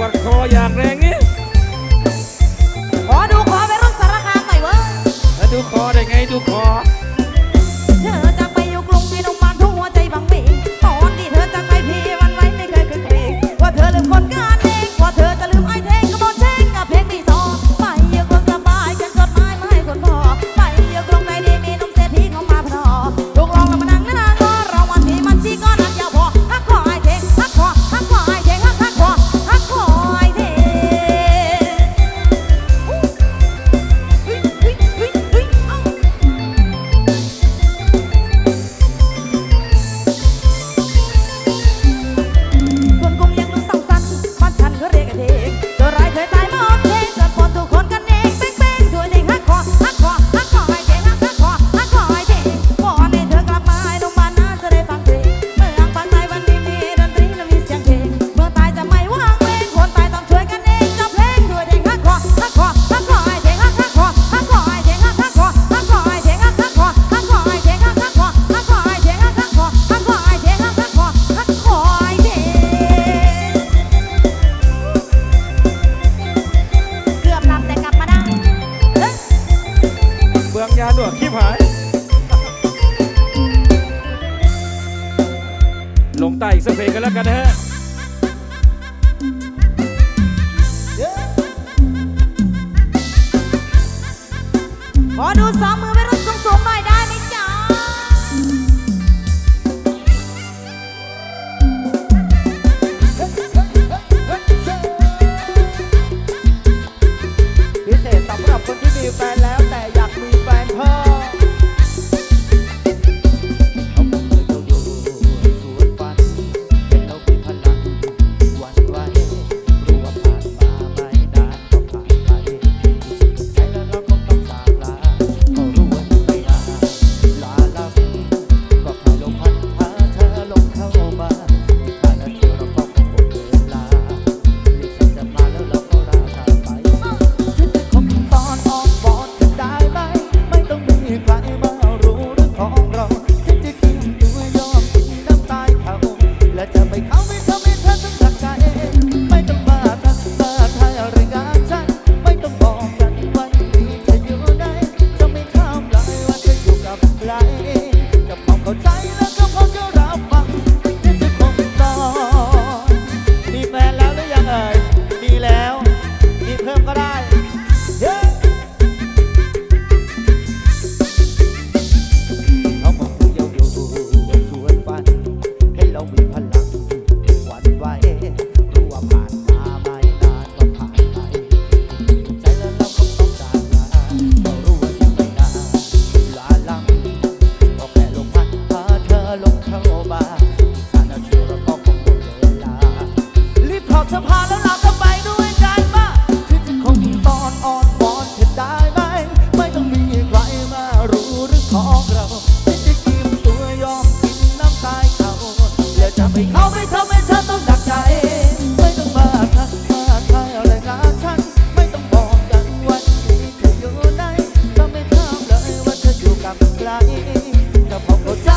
วดคออย่างแรงนี้ขอดูคอไปรุ่นสารคามหน่อยเว้ย แล้วดูคอได้ไงดูคอ กันแล้วกันฮะขอดูสองมือไปดสูงสูงหน่อยได้ไหมจ๊ะพิเศษสำหรับคนที่มีแฟนแล้ว ไกลแต่พอเข้าใจ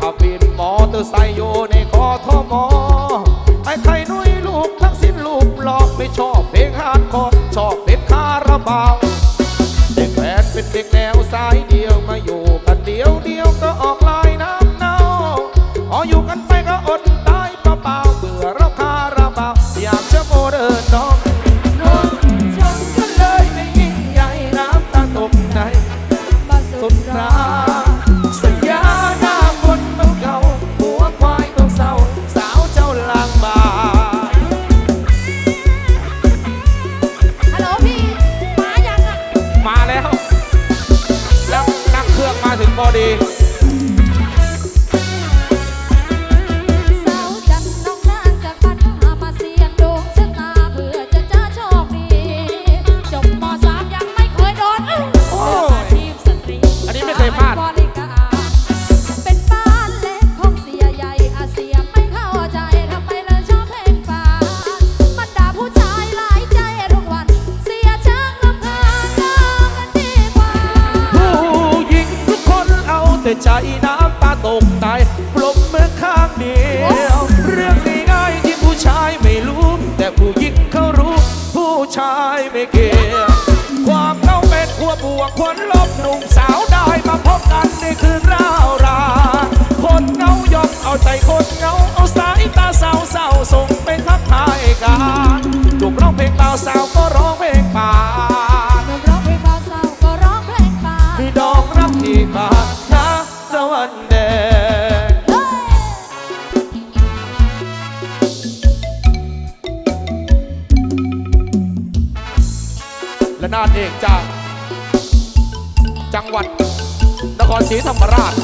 ขับวินมอเตอร์ไซค์อยู่ในคอทมอไอ้ไข่นุ้ยลูกทั้งสิ้นลูกหลอกไม่ชอบเพลงฮาร์ดคอร์ชอบเพลงคาราบาวเด็กแวนเป็นเด็กแนวสายเดียวมาอยู่กันเดียวเดียวก็ออกลายน้ำเน่าอ๋ออยู่กัน ในคือราวรา คนเงายอมเอาใจคนเงา เอาสายตาสาวสาวส่งไปทักทายกันถูกร้องเพลงเปล่าสาวก็ร้องเพลงป่าถูกร้องเพลงเปล่าสาวก็ร้องเพลงป่ามีดอกรับที่ผาหนะสวรรค์แดงและนาดเอกจากจังหวัด นครศรีธรรมราช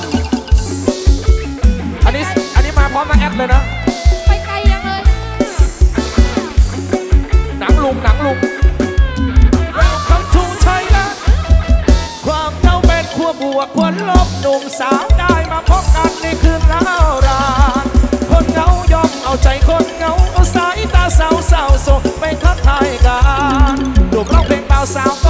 อันนี้อันนี้มาพร้อมมาแอดเลยนะไปไกลยังเลยหนังลุงหนังลุงคำชูชัยนะความเจ้าเป็ขั้วบวกควรลบหนุ่มสาวได้มาพบกันในคืนร้าวรานคนเหงายอมเอาใจคนเหงาเอาสายตาสาวสาวโซไปทักทายกันหนุ่มร้องเพลงเบาสาวก็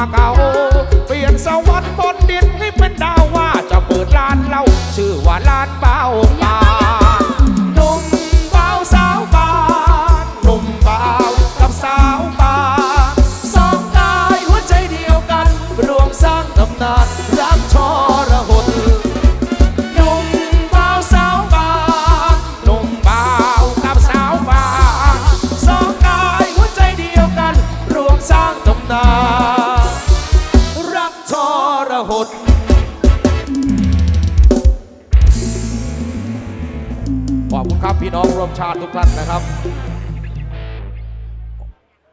าเก่า เปลี่ยนสวรรค์บนดินให้เป็นดาวว่าจะเปิดร้านเราชื่อว่าร้านเบา